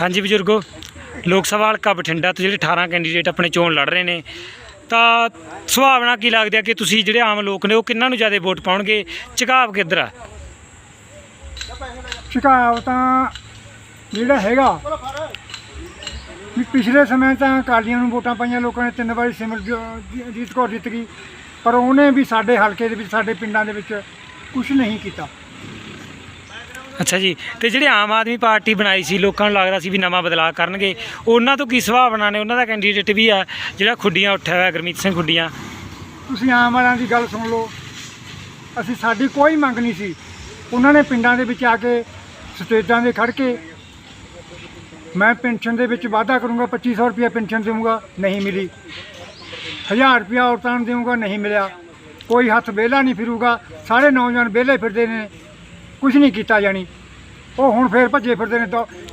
ਹਾਂਜੀ ਬਜ਼ੁਰਗੋ, ਲੋਕ ਸਭਾ ਹਲਕਾ ਬਠਿੰਡਾ ਤੋਂ ਜਿਹੜੇ 18 ਕੈਂਡੀਡੇਟ ਆਪਣੇ ਚੋਣ ਲੜ ਰਹੇ ਨੇ, ਤਾਂ ਸੁਭਾਵਨਾ ਕੀ ਲੱਗਦੀ ਆ ਕਿ ਤੁਸੀਂ ਜਿਹੜੇ ਆਮ ਲੋਕ ਨੇ, ਉਹ ਕਿੰਨਾਂ ਨੂੰ ਜ਼ਿਆਦਾ ਵੋਟ ਪਾਉਣਗੇ? ਝੁਕਾਵ ਕਿੱਧਰ ਆ? ਝੁਕਾਵ ਤਾਂ ਜਿਹੜਾ ਹੈਗਾ। ਵੀ ਪਿਛਲੇ ਸਮੇਂ ਤਾਂ ਅਕਾਲੀਆਂ ਨੂੰ ਵੋਟਾਂ ਪਾਈਆਂ, ਲੋਕਾਂ ਨੇ ਤਿੰਨ ਵਾਰੀ ਸਿਮਰਜੀਤ ਕੌਰ ਜਿੱਤ ਗਈ, ਪਰ ਉਹਨੇ ਵੀ ਸਾਡੇ ਹਲਕੇ ਦੇ ਵਿੱਚ, ਸਾਡੇ ਪਿੰਡਾਂ ਦੇ ਵਿੱਚ ਕੁਝ ਨਹੀਂ ਕੀਤਾ। ਅੱਛਾ ਜੀ, ਤੇ ਜਿਹੜੇ ਆਮ ਆਦਮੀ ਪਾਰਟੀ ਬਣਾਈ ਸੀ, ਲੋਕਾਂ ਨੂੰ ਲੱਗਦਾ ਸੀ ਵੀ ਨਵਾਂ ਬਦਲਾਅ ਕਰਨਗੇ, ਉਹਨਾਂ ਤੋਂ ਕੀ ਸੁਭਾਵਨਾ ਨੇ ਉਹਨਾਂ ਦਾ ਕੈਂਡੀਡੇਟ ਵੀ ਆ, ਜਿਹੜਾ ਖੁੱਡੀਆਂ ਉੱਠਿਆ ਹੋਇਆ, ਗੁਰਮੀਤ ਸਿੰਘ ਖੁੱਡੀਆਂ। ਤੁਸੀਂ ਆਮ ਵਾਲਿਆਂ ਦੀ ਗੱਲ ਸੁਣ ਲਓ। ਅਸੀਂ ਸਾਡੀ ਕੋਈ ਮੰਗ ਨਹੀਂ ਸੀ। ਉਹਨਾਂ ਨੇ ਪਿੰਡਾਂ ਦੇ ਵਿੱਚ ਆ ਕੇ, ਸਟੇਜਾਂ ਦੇ ਖੜ ਕੇ, ਮੈਂ ਪੈਨਸ਼ਨ ਦੇ ਵਿੱਚ ਵਾਅਦਾ ਕਰੂੰਗਾ 2500 ਰੁਪਏ ਪੈਨਸ਼ਨ ਦੇਵਾਂਗਾ ਨਹੀਂ ਮਿਲੀ। 1000 ਰੁਪਏ ਔਰਤਾਂ ਨੂੰ ਦੇਵਾਂਗਾ ਨਹੀਂ ਮਿਲਿਆ। ਕੋਈ ਹੱਥ ਵਿਹਲਾ ਨਹੀਂ ਫਿਰੂਗਾ। ਸਾਰੇ ਨੌਜਵਾਨ ਵਿਹਲੇ ਫਿਰਦੇ ਨੇ। ਕੁਝ ਨਹੀਂ ਕੀਤਾ ਜਾਣੀ। ਉਹ ਹੁਣ ਫੇਰ ਭੱਜੇ ਫਿਰਦੇ ਨੇ ਤਾਂ